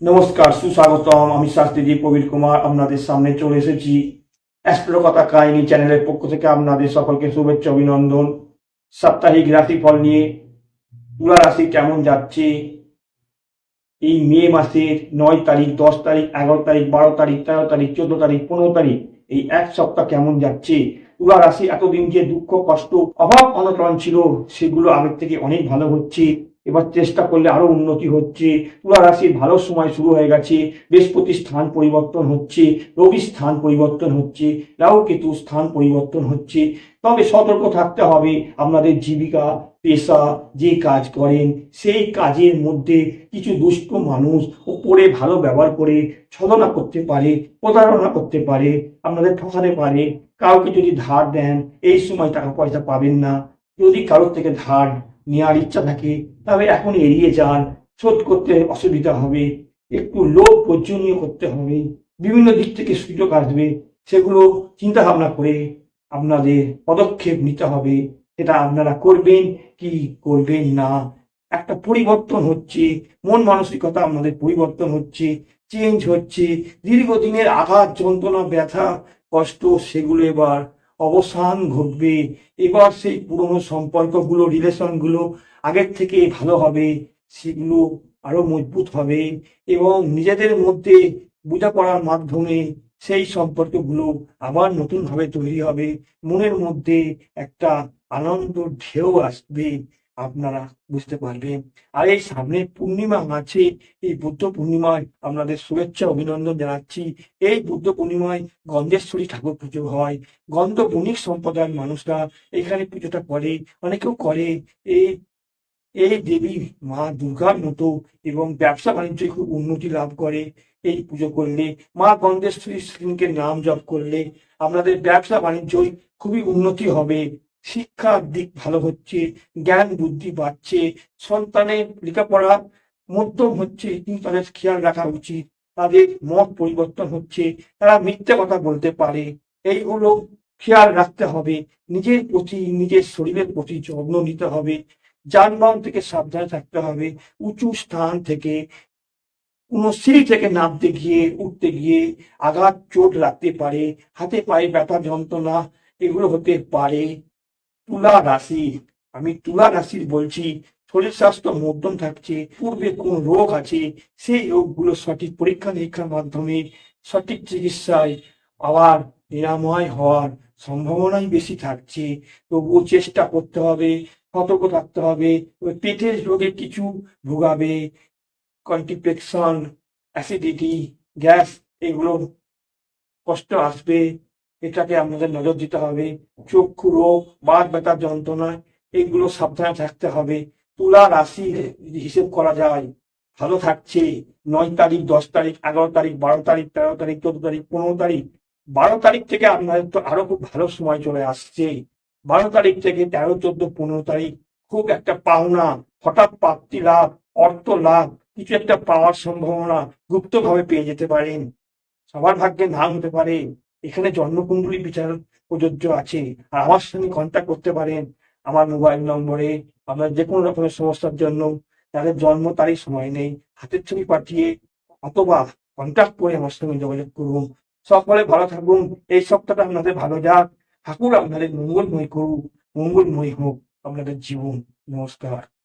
নমস্কার, সুস্বাগতম। আমি শাস্ত্রীজি প্রবীর কুমার, আপনাদের সামনে চলে এসেছি অ্যাস্ট্রো কথা কাহিনী চ্যানেলের পক্ষ থেকে আপনাদের সকলকে শুভেচ্ছা, অভিনন্দন। সাপ্তাহিক রাশিফল নিয়ে তুলা রাশি কেমন যাচ্ছে? এই মে মাসের নয় তারিখ, দশ তারিখ, এগারো তারিখ, বারো তারিখ, তেরো তারিখ, চোদ্দ তারিখ, পনেরো তারিখ, এই এক সপ্তাহ কেমন যাচ্ছে? তুলা রাশি এতদিন যে দুঃখ, কষ্ট, অভাব অনটন ছিল, সেগুলো আগের থেকে অনেক ভালো হচ্ছে। এবার চেষ্টা করলে আরও উন্নতি হচ্ছে। তুলা রাশির ভালো সময় শুরু হয়ে গেছে। বৃহস্পতি স্থান পরিবর্তন হচ্ছে, রবি স্থান পরিবর্তন হচ্ছে, রাহু কেতু স্থান পরিবর্তন হচ্ছে। তবে সতর্ক থাকতে হবে আপনাদের জীবিকা, পেশা, যে কাজ করেন, সেই কাজের মধ্যে কিছু দুষ্ট মানুষ ওপরে ভালো ব্যবহার করে ছলনা করতে পারে, প্রতারণা করতে পারে, আপনাদের ঠকাতে পারে। কাউকে যদি ধার দেন, এই সময় টাকা পয়সা পাবেন না। যদি কারোর থেকে ধার নেওয়ার ইচ্ছা থাকে, তবে এখন এড়িয়ে যান, শোধ করতে অসুবিধা হবে, একটু লোভ বর্জনীয় করতে হবে, বিভিন্ন দিক থেকে সুযোগ আসবে, সেগুলো চিন্তা ভাবনা করে আপনাদের পদক্ষেপ নিতে হবে, সেটা আপনারা করবেন কি করবেন না। একটা পরিবর্তন হচ্ছে, মন মানসিকতা আপনাদের পরিবর্তন হচ্ছে চেঞ্জ হচ্ছে, দীর্ঘদিনের আঘাত, যন্ত্রণা, ব্যথা, কষ্ট, সেগুলো এবার অবসান ঘটবে। এবার সেই পুরনো সম্পর্কগুলো, রিলেশনগুলো আগের থেকে ভালো হবে, সেগুলো আরও মজবুত হবে এবং নিজেদের মধ্যে বোঝাপড়ার মাধ্যমে সেই সম্পর্কগুলো আবার নতুনভাবে তৈরি হবে। মনের মধ্যে একটা আনন্দ ঢেউ আসবে। আপনারা বুঝতে পারবেন আর এই সামনে পূর্ণিমা আছে, এই বুদ্ধ পূর্ণিমায় আপনাদের শুভেচ্ছা, অভিনন্দন জানাচ্ছি। এই বুদ্ধ পূর্ণিমায় গন্ধেশ্বরী ঠাকুর পুজো হয়। গন্ধ বণিক সম্প্রদায়ের মানুষরা এখানে পুজোটা করে, অনেকেও করে। এই এই দেবী মা দুর্গার মতো এবং ব্যবসা বাণিজ্য খুব উন্নতি লাভ করে এই পুজো করলে। মা গন্ধেশ্বরী শ্রীকে নাম জপ করলে আপনাদের ব্যবসা বাণিজ্যই খুবই উন্নতি হবে। শিক্ষার দিক ভালো হচ্ছে, জ্ঞান বুদ্ধি বাড়ছে, সন্তানের লেখাপড়া মধ্যম হচ্ছে, কিন্তু তাদের খেয়াল রাখা উচিত। তাদের মত পরিবর্তন হচ্ছে, তারা মিথ্যে কথা বলতে পারে। এইগুলো খেয়াল রাখতে হবে, নিজের প্রতি, নিজের শরীরের প্রতি যত্ন নিতে হবে। যানবাহন থেকে সাবধানে থাকতে হবে, উঁচু স্থান থেকে, কোনো সিঁড়ি থেকে নামতে গিয়ে, উঠতে গিয়ে আঘাত চোট লাগতে পারে, হাতে পায়ে ব্যথা যন্ত্রণা এগুলো হতে পারে। তুলা রাশি। আমি তুলা রাশির বলছি, শরীর স্বাস্থ্য মধ্যম থাকছে, পূর্বে কোন রোগ আছে, সেই রোগগুলো সঠিক পরীক্ষা নিরীক্ষার মাধ্যমে সঠিক চিকিৎসায় আবার নিরাময় হওয়ার সম্ভাবনাই বেশি থাকছে। তবুও চেষ্টা করতে হবে, সতর্ক থাকতে হবে পেটের রোগে কিছু ভোগাবে। কন্টিপেকশন অ্যাসিডিটি, গ্যাস, এগুলো কষ্ট আসবে। এটাকে আপনাদের নজর দিতে হবে। চক্ষু রোগ, বাত ব্যথা যন্ত্রণা, এগুলো সাবধানে থাকতে হবে। তুলা রাশি হিসেব করা যায়। ভালো থাকছে। নয় তারিখ, দশ তারিখ, এগারো তারিখ, বারো তারিখ, তেরো তারিখ, চোদ্দ তারিখ, পনেরো তারিখ। বারো তারিখ থেকে আপনাদের তো আরও খুব ভালো সময় চলে আসছে। বারো তারিখ থেকে তেরো, চোদ্দ, পনেরো তারিখ খুব একটা পাওনা। হঠাৎ প্রাপ্তি লাভ, অর্থ লাভ, কিছু একটা পাওয়ার সম্ভাবনা গুপ্তভাবে পেয়ে যেতে পারেন। সবার ভাগ্যে না হতে পারে। এখানে জন্মকুণ্ডলী বিচার প্রযোজ্য আছে। আর আমার সঙ্গে কন্ট্যাক্ট করতে পারেন আমার মোবাইল নম্বরে। আপনার যে কোনো রকমের সমস্যার জন্য তাদের জন্ম তারিখ, সময় নেই, হাতের ছবি পাঠিয়ে অথবা কন্ট্যাক্ট করে আমার সঙ্গে যোগাযোগ করুন। সকলে ভালো থাকুন। এই সপ্তাহটা আপনাদের ভালো যাক। ঠাকুর আপনাদের মঙ্গলময় করুক। মঙ্গলময় হোক আপনাদের জীবন। নমস্কার।